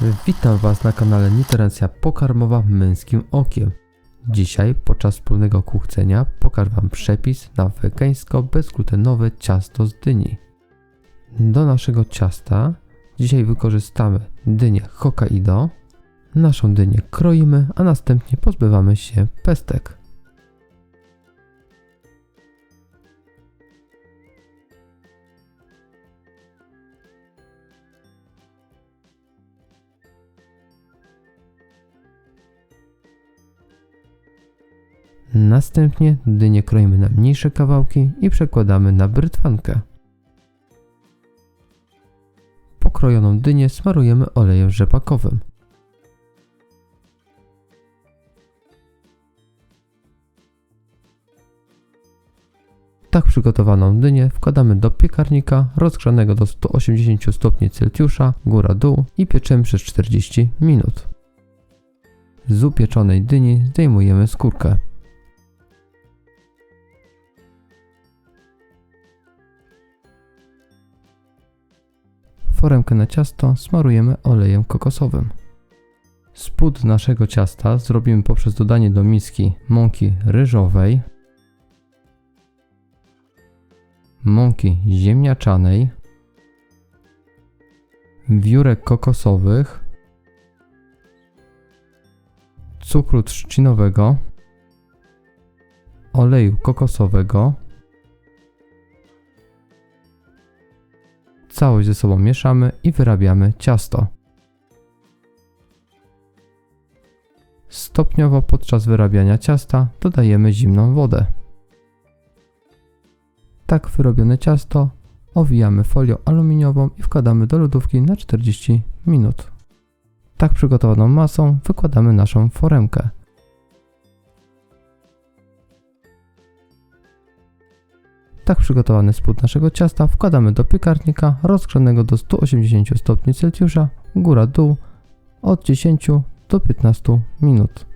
Witam Was na kanale Niterencja Pokarmowa Męskim Okiem. Dzisiaj podczas wspólnego kuchcenia pokażę Wam przepis na wegańsko bezglutenowe ciasto z dyni. Do naszego ciasta dzisiaj wykorzystamy dynię Hokkaido. Naszą dynię kroimy, a następnie pozbywamy się pestek. Następnie dynię kroimy na mniejsze kawałki i przekładamy na brytwankę. Pokrojoną dynię smarujemy olejem rzepakowym. Tak przygotowaną dynię wkładamy do piekarnika rozgrzanego do 180 stopni Celsjusza, góra-dół i pieczemy przez 40 minut. Z upieczonej dyni zdejmujemy skórkę. Foremkę na ciasto smarujemy olejem kokosowym. Spód naszego ciasta zrobimy poprzez dodanie do miski mąki ryżowej, mąki ziemniaczanej, wiórek kokosowych, cukru trzcinowego, oleju kokosowego, Całość ze sobą mieszamy i wyrabiamy ciasto. Stopniowo podczas wyrabiania ciasta dodajemy zimną wodę. Tak wyrobione ciasto owijamy folią aluminiową i wkładamy do lodówki na 40 minut. Tak przygotowaną masą wykładamy naszą foremkę. Tak przygotowany spód naszego ciasta wkładamy do piekarnika rozgrzanego do 180 stopni Celsjusza, góra-dół od 10 do 15 minut.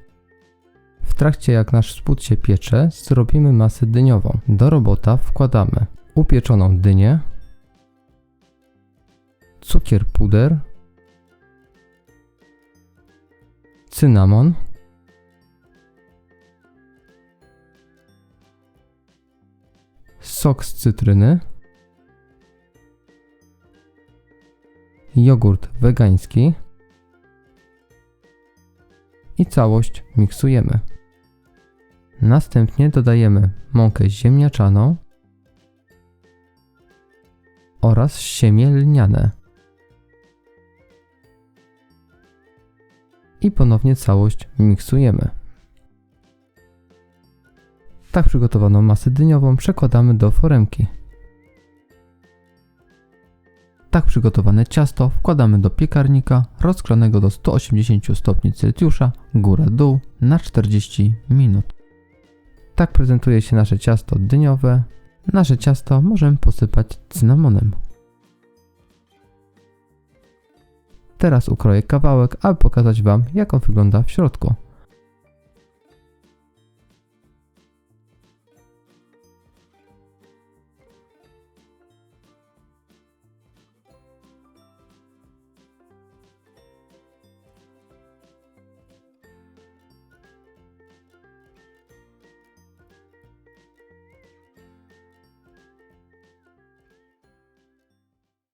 W trakcie jak nasz spód się piecze, zrobimy masę dyniową. Do robota wkładamy upieczoną dynię, cukier puder, cynamon, sok z cytryny, jogurt wegański i całość miksujemy. Następnie dodajemy mąkę ziemniaczaną oraz siemię lniane. I ponownie całość miksujemy. Tak przygotowaną masę dyniową przekładamy do foremki. Tak przygotowane ciasto wkładamy do piekarnika rozgrzanego do 180 stopni Celsjusza, góra-dół na 40 minut. Tak prezentuje się nasze ciasto dyniowe. Nasze ciasto możemy posypać cynamonem. Teraz ukroję kawałek, aby pokazać Wam, jak on wygląda w środku.